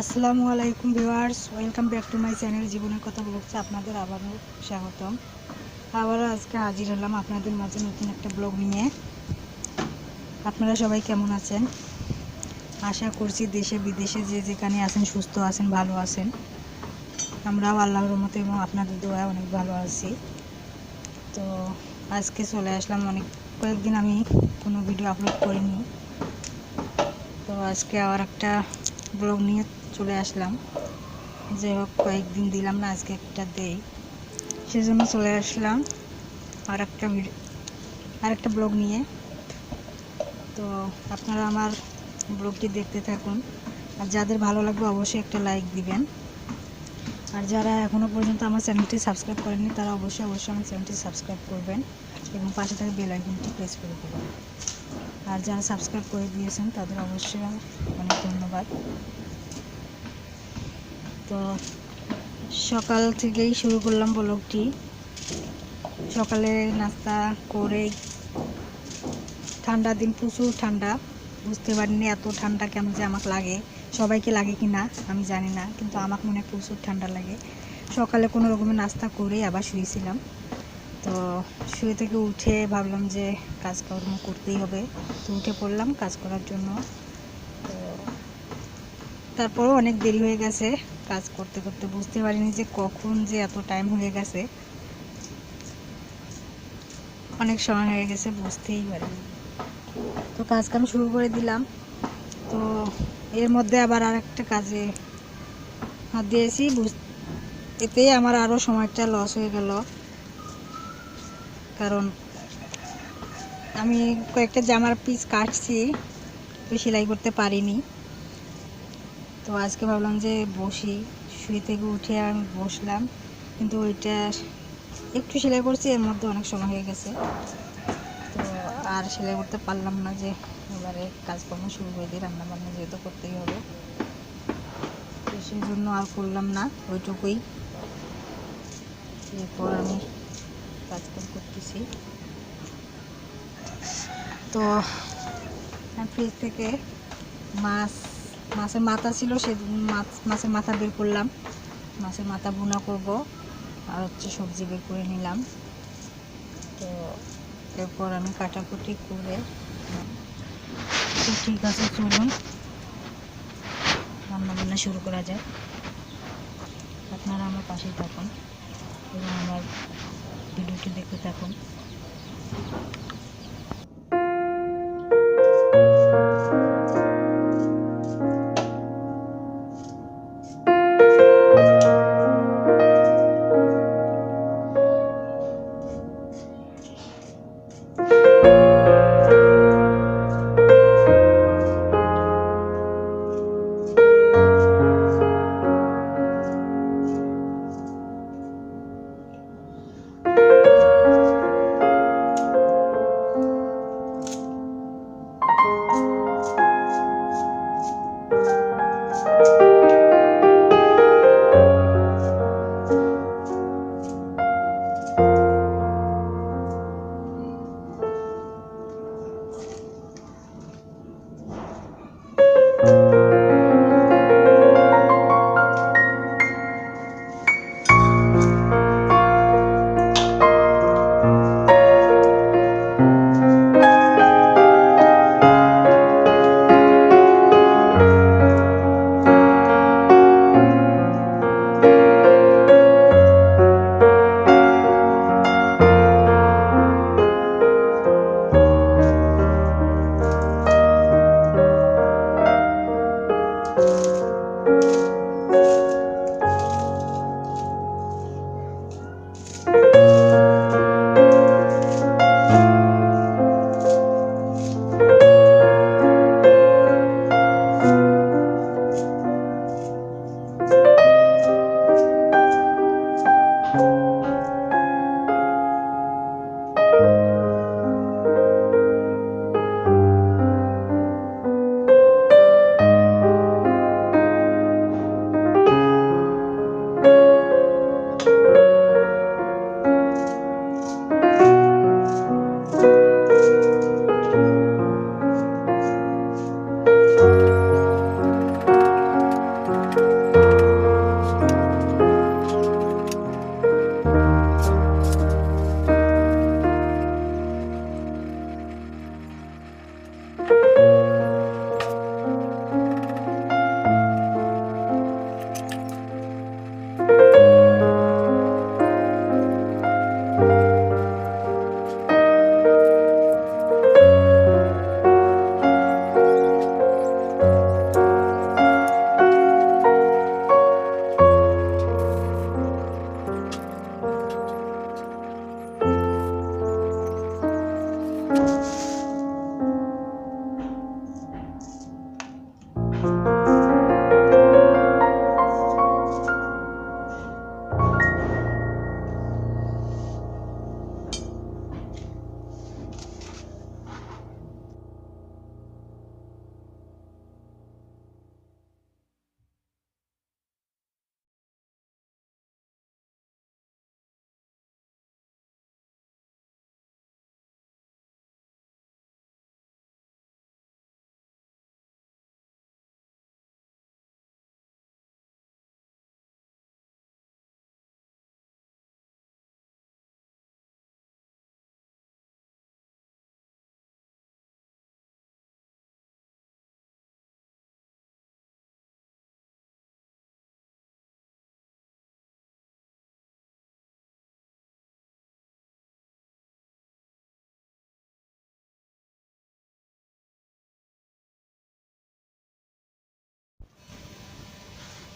আসসালামু আলাইকুম viewers, welcome back to my channel জীবনের কথা বলছে আপনাদের আবারও স্বাগতম। আবারও আজকে হাজির হলাম আপনাদের মাঝে নতুন একটা ব্লগ নিয়ে। আপনারা সবাই কেমন আছেন? আশা করছি দেশে, বিদেশে যে যেখানে আছেন, সুস্থ আছেন, ভালো আছেন। আমরাও আল্লাহর রহমতে এবং আপনাদের দোয়া অনেক ভালো আছি। তো আজকে চলে আসলাম, অনেক কয়েকদিন আমি কোনো ভিডিও আপলোড করিনি। তো আজকে আবার একটা ব্লগ নিয়ে চলে আসলাম। যে হোক, কয়েকদিন দিলাম না, আজকে একটা দেই। সেজন্য চলে আসলাম আর একটা আর একটা ব্লগ নিয়ে। তো আপনারা আমার ব্লগটি দেখতে থাকুন। আর যাদের ভালো লাগবে, অবশ্যই একটা লাইক দিবেন। আর যারা এখনও পর্যন্ত আমার চ্যানেলটি সাবস্ক্রাইব করেননি, তারা অবশ্যই অবশ্যই আমার চ্যানেলটি সাবস্ক্রাইব করবেন এবং পাশে থাকা বেল আইকনটি প্রেস করে দেবেন। আর যারা সাবস্ক্রাইব করে দিয়েছেন, তাদের অবশ্যই অনেক ধন্যবাদ। তো সকাল থেকেই শুরু করলাম ব্লগটি। সকালে নাস্তা করে ঠান্ডা দিন, প্রচুর ঠান্ডা। বুঝতে পারিনি এত ঠান্ডা কেমন যে আমাকে লাগে, সবাইকে লাগে কি না, আমি জানি না, কিন্তু আমাকে মনে প্রচুর ঠান্ডা লাগে। সকালে কোনো রকমের নাস্তা করে আবার শুয়েছিলাম। তো শুয়ে থেকে উঠে ভাবলাম যে কাজকর্ম করতেই হবে। তো উঠে পড়লাম কাজ করার জন্য। তারপরেও অনেক দেরি হয়ে গেছে কাজ করতে করতে বুঝতে পারিনি যে কখন যে এত টাইম হয়ে গেছে। অনেক সময় হয়ে গেছে, বুঝতেই পারিনি। তো কাজ কাম শুরু করে দিলাম। তো এর মধ্যে আবার আর একটা কাজে হাত দিয়েছি, বুঝ- এতে আমার আরও সময়টা লস হয়ে গেল। কারণ আমি কয়েকটা জামার পিস কাটছি, তো সেলাই করতে পারিনি। তো আজকে ভাবলাম যে বসি। শুয়ে থেকে উঠে আমি বসলাম। কিন্তু ওইটা একটু সেলাই করছি, এর মধ্যে অনেক সময় হয়ে গেছে। তো আর সেলাই করতে পারলাম না যে এবারে কাজকর্ম শুরু করে দিই রান্না বান্না যেহেতু করতেই হবে। তো সেই জন্য আর করলাম না, ওইটুকুই। এরপর আমি কাজকাম করতেছি। তো ফ্রিজ থেকে মাছ মাছের মাথা ছিল সে মাছ, মাছের মাথা বের করলাম। মাছের মাথা ভুনা করব আর হচ্ছে সবজি বের করে নিলাম। তো এরপর আমি কাটাকুটি করে ঠিক আছে, চলুন। রান্না বান্না শুরু করা যায় আপনারা আমার পাশেই থাকুন এবং আমার ভিডিওটি দেখতে থাকুন।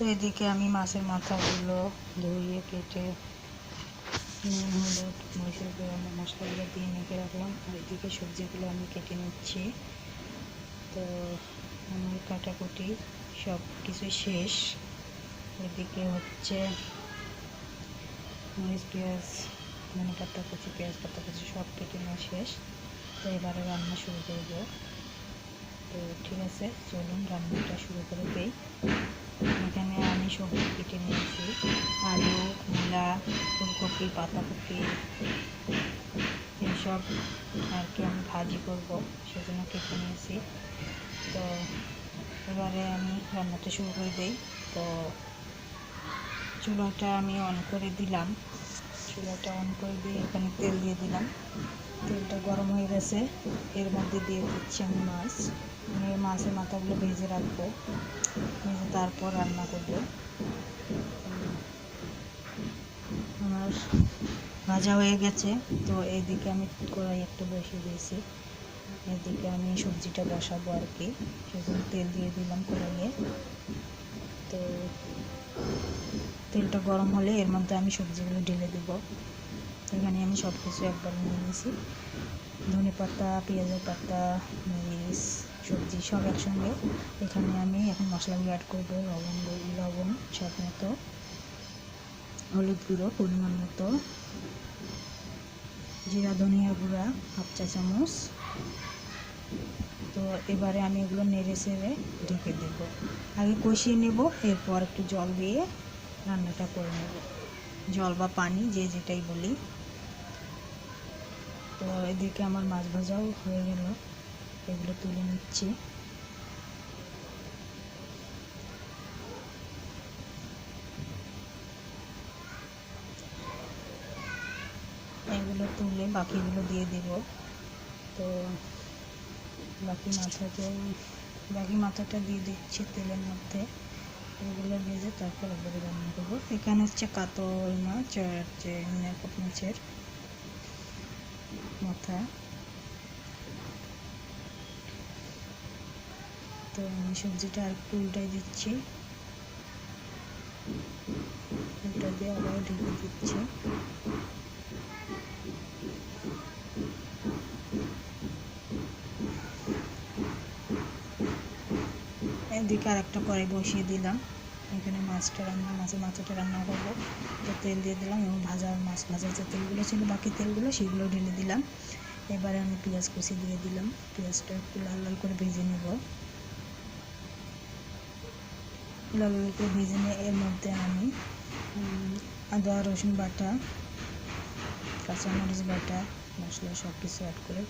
তো এদিকে আমি মাছের মাথাগুলো ধুয়ে, কেটে হলুদ মশলাগুলো দিয়ে মেখে রাখলাম। আর এদিকে সবজিগুলো আমি কেটে নিচ্ছি। তো আমার কাটাকুটি সব কিছু শেষ। এদিকে হচ্ছে মরিচ, পেঁয়াজ, ধনে পাতা, কুচি, পেঁয়াজ, পাতা, কুচি সব কেটে নেওয়া শেষ। তো এবারে রান্না শুরু করব। তো ঠিক আছে, চলুন রান্নাটা শুরু করে দিই। এখানে আমি সবজি কেটে নিয়েছি, আলু, মূলা, ফুলকপি, পাতাকপি এইসব আর কি আমি ভাজি করব, সেজন্য কেটে নিয়েছি। তো এবারে আমি রান্নাটা শুরু করে দিই। তো চুলাটা আমি অন করে দিলাম। চুলাটা অন করে দিয়ে এখানে তেল দিয়ে দিলাম। তেলটা গরম হয়ে গেছে। এর মধ্যে দিয়ে দিচ্ছি আমি মাছ। এই মাছের মাথাগুলো ভেজে রাখব। ভেজে তারপর রান্না করব। আমার ভাজা হয়ে গেছে। তো এইদিকে আমি কড়াই একটু বসিয়ে দিয়েছি। এদিকে আমি সবজিটা বসাবো আর কি। সেজন্য তেল দিয়ে দিলাম কড়াইয়ে। তো তেলটা গরম হলে এর মধ্যে আমি সবজিগুলো ঢেলে দেব। এখানে আমি সব কিছু একবার নিয়ে নিয়েছি ধনে পাতা, পেঁয়াজের পাতা, মরিচ সবজি সব একসঙ্গে। এখানে আমি এখন মশলাগুলো অ্যাড করব, লবণ লবণ সব মতো, হলুদ গুঁড়ো, পরিমাণ মতো, জিরা, ধনিয়া গুঁড়া, হাফ চা চামচ। তো এবারে আমি এগুলো নেড়ে সেড়ে ঢেকে দেব। আগে কষিয়ে নেব, এরপর একটু জল দিয়ে রান্নাটা করে নেব। জল বা পানি, যে যেটাই বলি। তো এদিকে আমার মাছ ভাজাও হয়ে গেল। এগুলো তুলে নিচ্ছি। এগুলো তুলে বাকিগুলো দিয়ে দেব। তো বাকি মাথাতে, বাকি মাথাটা দিয়ে দিচ্ছি তেলের মধ্যে। এগুলো ভেজে তারপর এবারে রান্না করব। এখানে হচ্ছে কাতল মাছ আর হচ্ছে মাথা। তো আমি সবজিটা আর একটু উল্টাই দিচ্ছি। উল্টা দিয়ে আবার ঢেকে দিচ্ছি। এদিকে আর একটা কড়াই বসিয়ে দিলাম। এখানে মাছটা রান্না, মাছের মাথাটা রান্না করব। তো তেল দিয়ে দিলাম এবং ভাজা মাছ ভাজার যে তেলগুলো ছিল বাকি তেলগুলো সেগুলো ঢেলে দিলাম। এবারে আমি পেঁয়াজ কুচি দিয়ে দিলাম। পেঁয়াজটা একটু লাল লাল করে ভেজে নেব। লাল লাল ভেজে নিয়ে এর মধ্যে আমি আদা, রসুন বাটা, কাঁচামরিচ বাটা, মশলা সব কিছু অ্যাড করে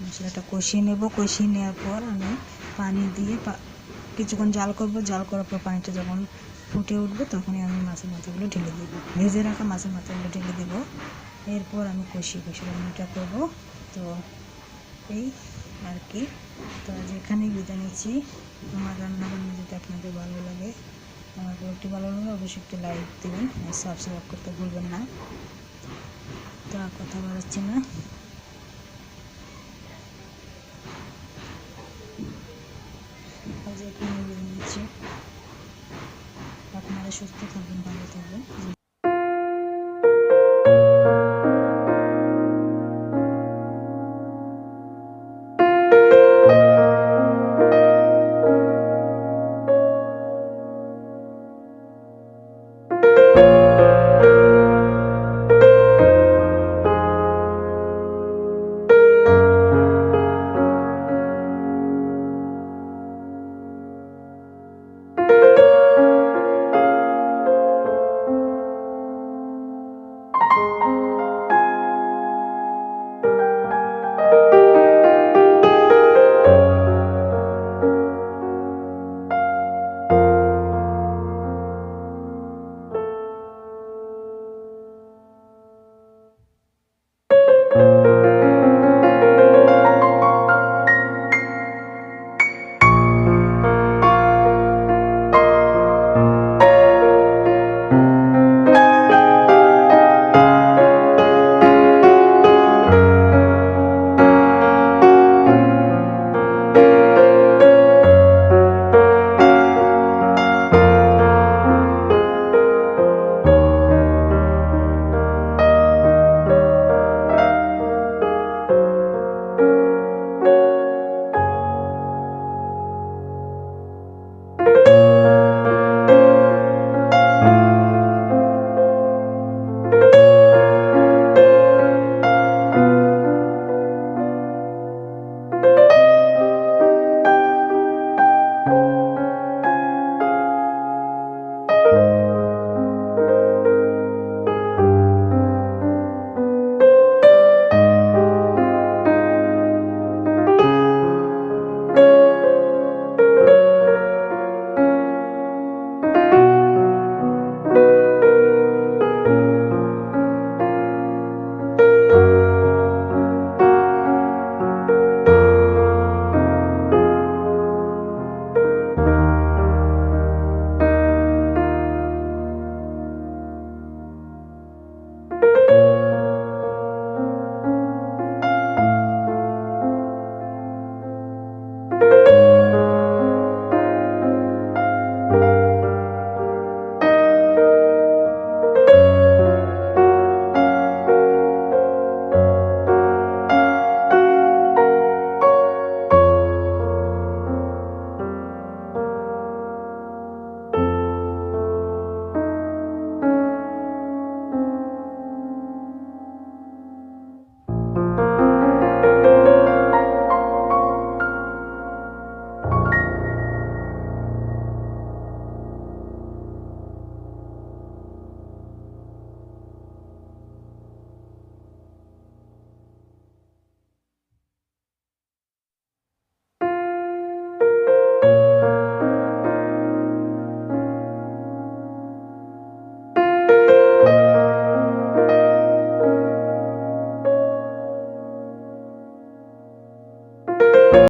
মশলাটা কষিয়ে নেব। কষিয়ে নেওয়ার পর আমি পানি দিয়ে কিছুক্ষণ জাল করব। জাল করার পর পানিটা যখন ফুটে উঠবে তখনই আমি মাছের মাথাগুলো ঢেলে দেবো। ভেজে রাখা মাছের মাথাগুলো ঢেলে দেবো। এরপর আমি কষিয়ে কষিয়ে রান্নাটা করব। তো এই আর কি। তো আজ এখানেই বিদায় নিচ্ছি। আমার রান্না বান্না যদি আপনাদের ভালো লাগে, আমার ব্লগটি ভালো লাগে অবশ্যই একটু লাইক দেবেন আর সাবস্ক্রাইব করতে ভুলবেন না। তো আর কথা বাড়াচ্ছি না। আজ এখানে বিদায় নিচ্ছি। আপনারা সুস্থ থাকবেন